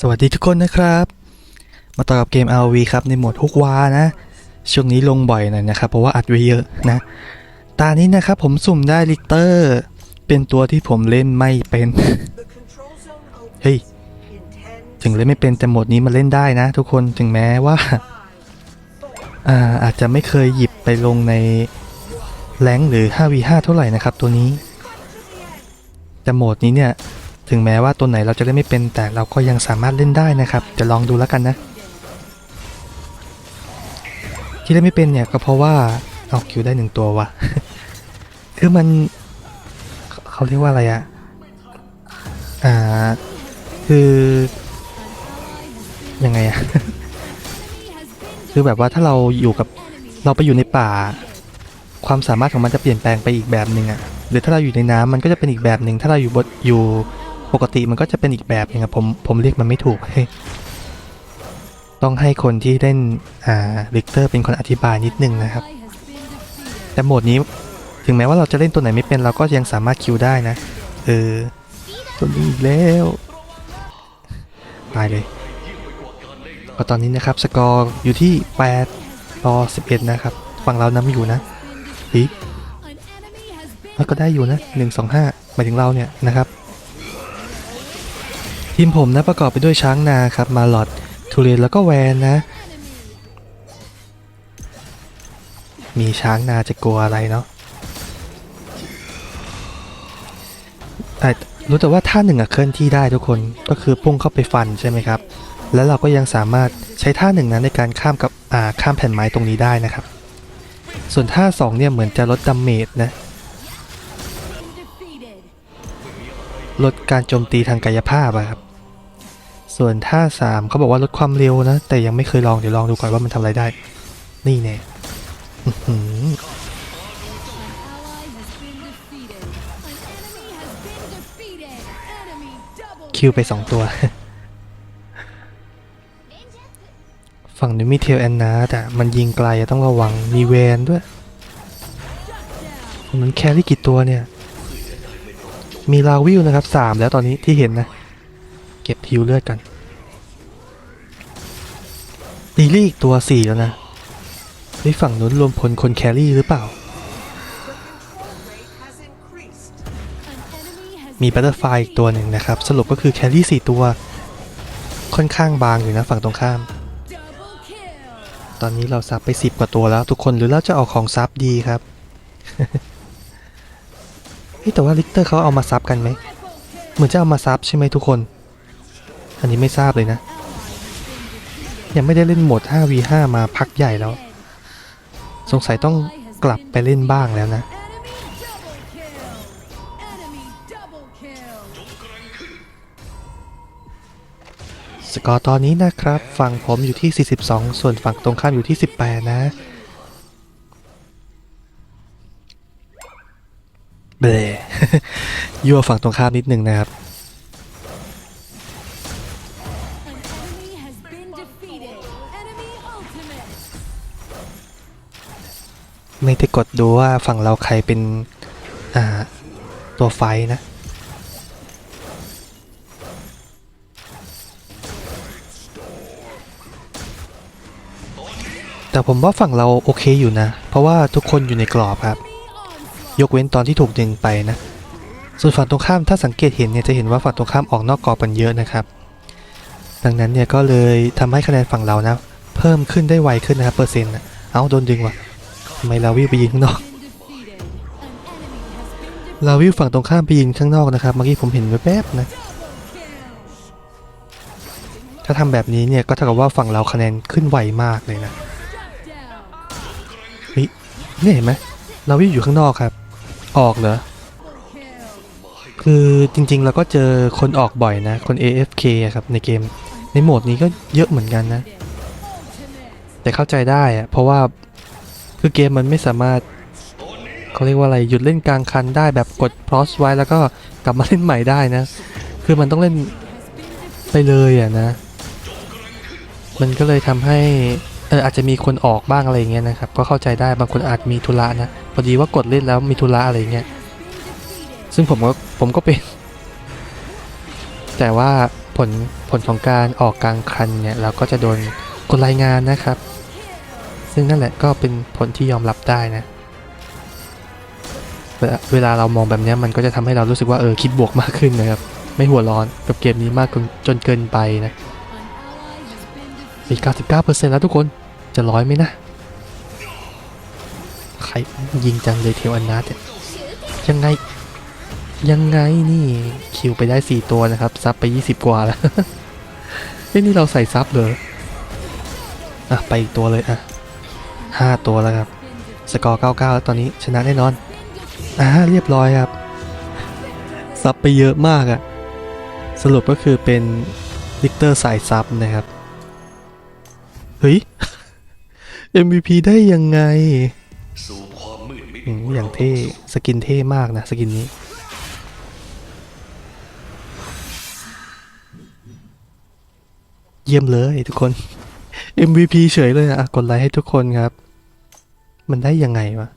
สวัสดีทุกคนนะครับ มาต่อกับเกม RV ครับในโหมดฮุกวานะ ช่วงนี้ลงบ่อยหน่อยนะครับ เพราะว่าอัดไว้เยอะนะ ตานี้นะครับผมสุ่มได้ลิเตอร์ เป็นตัวที่ผมเล่นไม่เป็น เฮ้ย ถึงเล่นไม่เป็นแต่โหมดนี้มาเล่นได้นะ ทุกคนถึงแม้ว่าอาอาจจะไม่เคยหยิบไปลงในแรงหรือ 5v5 เท่าไหร่นะครับตัวนี้ แต่โหมดนี้เนี่ย ถึงแม้ว่าตัวไหนเราจะเล่นไม่เป็นแต่เราก็ยังสามารถเล่นได้นะครับ จะลองดูแล้วกันนะ ที่เล่นไม่เป็นเนี่ยก็เพราะว่าเอาคิวได้หนึ่งตัววะคือมันเขาเรียกว่าอะไรอะอ่าคือยังไงอะคือแบบว่าถ้าเราอยู่กับเราไปอยู่ในป่า ความสามารถของมันจะเปลี่ยนแปลงไปอีกแบบหนึ่งอะหรือถ้าเราอยู่ในน้ำมันก็จะเป็นอีกแบบหนึ่งถ้าเราอยู่บนอยู่ ปกติมันก็จะเป็นอีกแบบหนึงอะผมผมเรียกมันไม่ถูกต้องให้คนที่เล่นอ่าลิกเตอร์เป็นคนอธิบายนิดนึงนะครับ แต่โหมดนี้ถึงแม้ว่าเราจะเล่นตัวไหนไม่เป็นเราก็ยังสามารถคิวได้นะเออตัวนี้อีกแล้วตายเลยก็ตอนนี้นะครับสกอร์อยู่ที่8ต่อ11 นะครับ ฝั่งเรานำอยู่นะอีกแล้วก็ได้อยู่นะ 1 2 5หมายถึงเราเนี่ยนะครับ ทีมผมนะประกอบไปด้วยช้างนาครับ มาลอดทูเรนแล้วก็แวนนะ มีช้างนาจะกลัวอะไรเนาะแต่รู้แต่ว่าท่าหนึ่งอะเคลื่อนที่ได้ทุกคนก็คือพุ่งเข้าไปฟันใช่ไหมครับ แล้วเราก็ยังสามารถใช้ท่าหนึ่งนั้นในการข้ามกับอ่าข้ามแผ่นไม้ตรงนี้ได้นะครับ ส่วนท่าสองเนี่ยเหมือนจะลดดาเมจนะ ลดการโจมตีทางกายภาพอะครับ ส่วนท่าสามเขาบอกว่าลดความเร็วนะ แต่ยังไม่เคยลองเดี๋ยวลองดูก่อนว่ามันทำอะไรได้ นี่แน่คิวไปสองตัว ฝั่งนี้มีเทลแอนนาแต่มันยิงไกลต้องระวังมีแวนด้วยมันแครี่กี่ตัวเนี่ย มีลาวิวนะครับสามแล้วตอนนี้ที่เห็นนะ เก็บฮิวเลือดกันดีลี่อีกตัวสี่แล้วนะไอ้ฝั่งนู้นรวมพลคนแครี่หรือเปล่า มีบัตเตอร์ไฟอีกตัวหนึ่งนะครับ สรุปก็คือแครี่สี่ตัว ค่อนข้างบางอยู่นะฝั่งตรงข้าม ตอนนี้เราซับไปสิบกว่าตัวแล้วทุกคนหรือเราจะเอาของซับดีครับ ฮ้ยแต่ว่าลิกเตอร์เขาเอามาซับกันไหมเหมือนจะเอามาซับใช่ไหมทุกคน อันนี้ไม่ทราบเลยนะ ยังไม่ได้เล่นโหมด 5v5 มาพักใหญ่แล้ว สงสัยต้องกลับไปเล่นบ้างแล้วนะ สกอร์ตอนนี้นะครับ ฝั่งผมอยู่ที่ 42 ส่วนฝั่งตรงข้ามอยู่ที่ 18 นะ เบลยั่วฝั่งตรงข้ามนิดนึงนะครับ ไม่ได้กดดูว่าฝั่งเราใครเป็นอ่าตัวไฟนะแต่ผมว่าฝั่งเราโอเคอยู่นะ เพราะว่าทุกคนอยู่ในกรอบครับ ยกเว้นตอนที่ถูกดึงไปนะ ส่วนฝั่งตรงข้ามถ้าสังเกตเห็นเนี่ยจะเห็นว่าฝั่งตรงข้ามออกนอกกรอบกันเยอะนะครับ ดังนั้นเนี่ยก็เลยทำให้คะแนนฝั่งเรานะเพิ่มขึ้นได้ไวขึ้นนะครับเปอร์เซ็นต์นะเอาโดนดึงว่ะทำไมลาวิวไปยิงข้างนอกลาวิวฝั่งตรงข้ามไปยิงข้างนอกนะครับเมื่อกี้ผมเห็นแวบๆนะถ้าทำแบบนี้เนี่ยก็เท่ากับว่าฝั่งเราคะแนนขึ้นไวมากเลยนะนี่เห็นไหมลาวิวอยู่ข้างนอกครับ ออกเหรอ คือจริงๆเราก็เจอคนออกบ่อยนะ คน AFK ครับ ในเกม ในโหมดนี้ก็เยอะเหมือนกันนะ แต่เข้าใจได้อะเพราะว่าคือเกมมันไม่สามารถเขาเรียกว่าอะไรหยุดเล่นกลางคันได้แบบกด pause ไว้แล้วก็กลับมาเล่นใหม่ได้นะ คือมันต้องเล่นไปเลยอะนะ มันก็เลยทำให้ ออาจจะมีคนออกบ้างอะไรเงี้ยนะครับก็เข้าใจได้บางคนอาจมีธุระนะพอดีว่ากดเล่นแล้วมีธุระอะไรเงี้ยซึ่งผมก็ผมก็เป็น แต่ว่าผลผลของการออกกลางคันเนี่ยเราก็จะโดนกดรายงานนะครับ ซึ่งนั่นแหละก็เป็นผลที่ยอมรับได้นะเวลาเรามองแบบนี้มันก็จะทำให้เรารู้สึกว่าเออคิดบวกมากขึ้นนะครับ ไม่หัวร้อนกับเกมนี้มากจนจนเกินไปนะอีก99%แล้วทุกคน จะร้อยไหมนะ ใครยิงจังเลยเทวอนนาเนี่ยยังไง ยังไงนี่คิวไปได้ 4 ตัวนะครับ ซับไป 20 กว่าแล้วเอ้ยนี่เราใส่ซับเลยอะ ไปอีกตัวเลยอะ5ตัวแล้วครับ สกอร์ 99 แล้วตอนนี้ชนะแน่นอน อ่าเรียบร้อยครับ ซับไปเยอะมากอะสรุปก็คือเป็นลิกเตอร์สายซับนะครับ เฮ้ย MVP ได้ยังไงสู่ความมืดมิดอืมอย่างเท่ สกินเท่มากนะ สกินนี้ เยี่ยมเลยทุกคน MVP เฉยเลยอะอะกดไลค์ให้ทุกคนครับ มันได้ยังไงวะ